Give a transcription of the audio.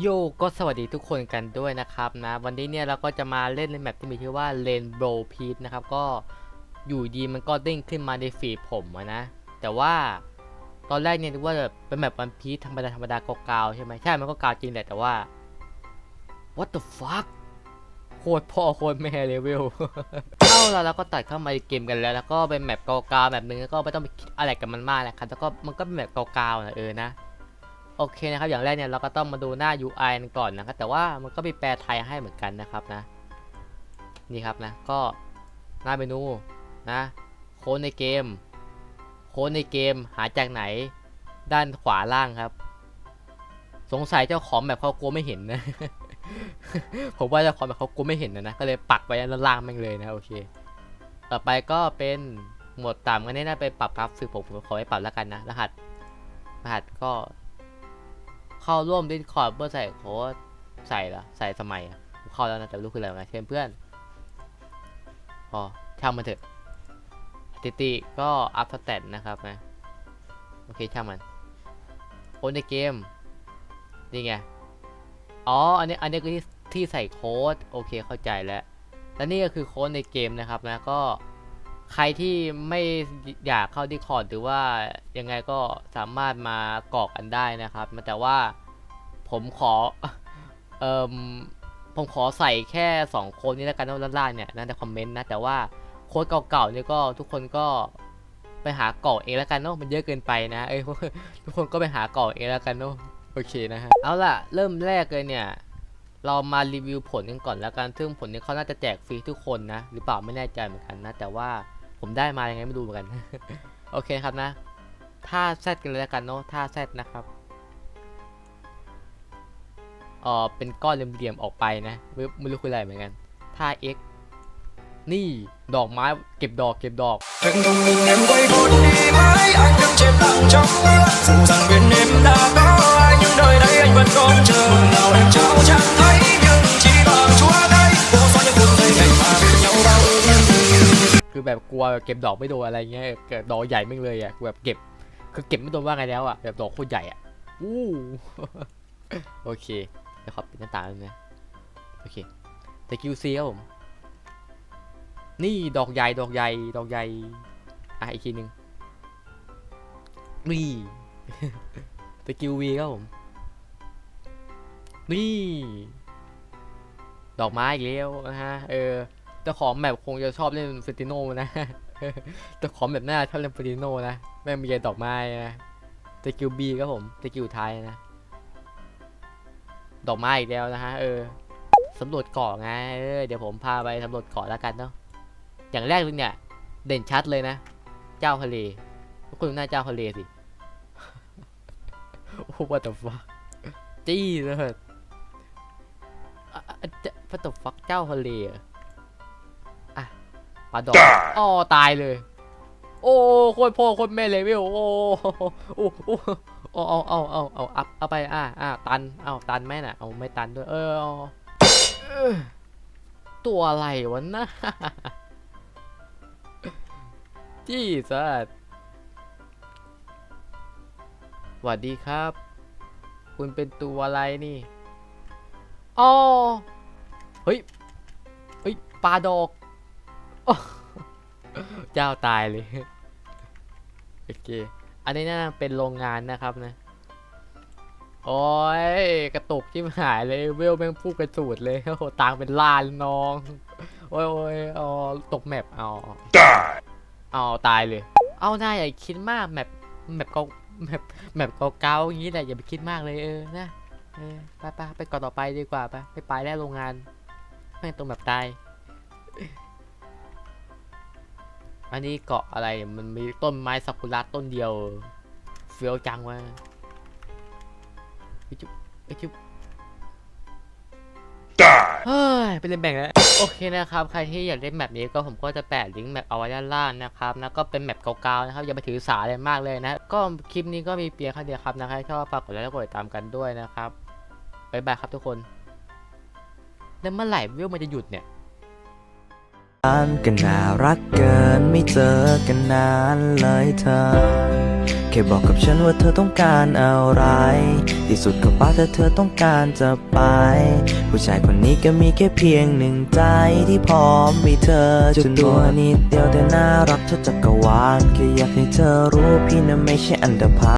โยก็สวัสดีทุกคนกันด้วยนะครับนะวันนี้เนี่ยเราก็จะมาเล่นในแมปที่มีชื่อว่า Rainbow Peak นะครับก็อยู่ดีมันก็เด้งขึ้นมาในฟีผมนะ แต่ว่าตอนแรกเนี่ยนึกว่าเป็นแมปวันพี e ธรรมดาธรรมดากาวใช่ไหมใช่มันก็กาวจริงแหละแต่ว่า what the fuck โคตรพ่อโคตรแม่เลเวลเอาและเราก็ตัดเข้ามาในเกมกันแล้ว แล้วก็เป็นแมปกาวๆแบบนึงแล้วก็ไม่ต้องไปคิดอะไรกับมันมากนะครับแล้วก็มันก็เป็นแมปกาวๆนะเออนะ โอเคนะครับ อย่างแรกเนี่ยเราก็ต้องมาดูหน้า UI กันก่อนนะครับ แต่ว่ามันก็มีแปลไทยให้เหมือนกันนะครับนะ นี่ครับนะ ก็หน้าเมนูนะ โค้ดในเกม โค้ดในเกมหาจากไหน ด้านขวาล่างครับ สงสัยเจ้าของแบบเขากลัวไม่เห็นนะ ผมว่าเจ้าของแบบเขากลัวไม่เห็นนะนะ ก็เลยปักไว้ด้านล่างแม่งเลยนะโอเค ต่อไปก็เป็นหมวดต่ำกันนี่น่ไปปรับกราฟิกผมผมขอไปปรับแล้วกันนะ รหัส รหัสก็ เข้าร่วม Discord เพื่อใส่โค้ดใส่ละใส่สมัยเข้าแล้วนะแต่รู้คืออะไรนะเชิญเพื่อนพอช่างมันเถอะติติก็อัพสเตตนะครับนะ โอเคช่างมันโค้ดในเกม นี่ไง อ๋อ อันนี้ อันนี้คือที่ที่ใส่โค้ด โอเคเข้าใจแล้ว และนี่ก็คือโค้ดในเกมนะครับนะ ก็ ใครที่ไม่อยากเข้า Discord หรือว่ายังไงก็สามารถมากรอกกันได้นะครับ แต่ว่าผมขอเอ่มผมขอใส่แค่2โค้ดนี้แล้วกันด้านล่างเนี่ยนะในคอมเมนต์นะ แต่ว่าโค้ดเก่าๆเนี่ยก็ทุกคนก็ไปหากรอกเองแล้วกันเนาะมันเยอะเกินไปนะเอ้ยทุกคนก็ไปหากรอกเองแล้วกันเนาะโอเคนะฮะเอาล่ะเริ่มแรกเลยเนี่ยเรามารีวิวผลกันก่อนแล้วกัน ซึ่งผลนี้เขาน่าจะแจกฟรีทุกคนนะ หรือเปล่าไม่แน่ใจเหมือนกันนะ แต่ว่า ผมได้มายังไงไม่รู้เหมือนกัน โอเคครับนะ ท่าแซดกันเลยแล้วกันเนาะ ท่าแซดนะครับเออเป็นก้อนเหลี่ยมๆออกไปนะไม่รู้คืออะไรเหมือนกัน ท่า X นี่ดอกไม้เก็บดอกเก็บดอก แบบกลัวเก็บดอกไม่โดนอะไรเงี้ยเกิดดอกใหญ่ไม่เลยอะแบบเก็บคือเก็บไม่โดนว่าไงแล้วอะแบบดอกโคตรใหญ่อะอู้โอเคเดี๋ยวขอปิดหน้าต่างนะโอเคแต่คิวซีครับผมนี่ดอกใหญ่ดอกใหญ่ดอกใหญ่อะอีกทีหนึ่งนี่ตะคิววีครับผม นี่ ดอกไม้อีกแล้วนะฮะ เออ เจ้าของแบบคงจะชอบเล่นเฟติโนนะเจ้าของแบบน่าชอบเล่นเฟติโนนะแม่มีแต่ดอกไม้นะตะกิวบีครับผมตะกิวไทยนะ ดอกไม้อีกแล้วนะฮะเออสำรวจเกาะไงเออเดี๋ยวผมพาไปสำรวจเกาะแล้วกันเนาะอย่างแรกเลยเนี่ยเด่นชัดเลยนะ เจ้าทะเลทุกคนหน้าเจ้าทะเลสิโอ้ what the fuck จี้เลยอะอะอะจะ what the fuck เจ้าทะเล ปลาดอกอ๋อตายเลย โอ้โคตรพ่อโคตรแม่เลเวลโอ้โอ้โอ้เอาเอาเอาเอาเอาอัพเอาไปอ่าอ่าตันเอาตันไหมน่ะเอาไม่ตันด้วยเออเอาเออตัวอะไรวะนะจี้สัสสวัสดีครับ คุณเป็นตัวอะไรนี่อ๋อเฮ้ย เฮ้ยปลาดอก เจ้าตายเลยโอเคอันนี้น่าเป็นโรงงานนะครับนะ โอ้ยกระตุกชิบหายเลยเวลแม่งพูดกระสูดเลยโอ้โหตังเป็นล้านน้อง โอ้ยโอ้ยเอตกแมปเอาเอาตายเลย เอาหน้าอย่าคิดมากแมปแมปเกาแมปแมปเก่าๆอย่างนี้แหละอย่าไปคิดมากเลยเออนะเออไปไปไปก่อนต่อไปดีกว่าไปไปไปแล้วโรงงานแม่งตรงแบบตาย อันนี้เกาะอะไร มันมีต้นไม้ซากุระต้นเดียว เฟี้ยวจังวะไอจุ๊บไอจุ๊บเฮ้ยไปเล่นแบ่งแล้ว โอเคนะครับ ใครที่อยากเล่นแมปนี้ก็ผมก็จะแปะลิงก์แมปเอาไว้ด้านล่างนะครับ แล้วก็เป็นแมปเก่าๆนะครับ อย่าไปถือสาอะไรมากเลยนะ ก็คลิปนี้ก็มีเพียงแค่เดียวครับนะใครชอบฝากกดไลค์และกดติดตามกันด้วยนะครับบ๊ายบายครับทุกคน แล้วเมื่อไหร่วิวมันจะหยุดเนี่ย กันน่ารักเกินไม่เจอกันนานเลยเธอ แค่บอกกับฉันว่าเธอต้องการอะไร ที่สุดก็ป้าแต่เธอต้องการจะไป ผู้ชายคนนี้ก็มีแค่เพียงหนึ่งใจที่พร้อมมีเธอจุดตัวนิดเดียวแต่น่ารักเธอจักรวาลแค่อยากให้เธอรู้พี่นั้นไม่ใช่อันดาพา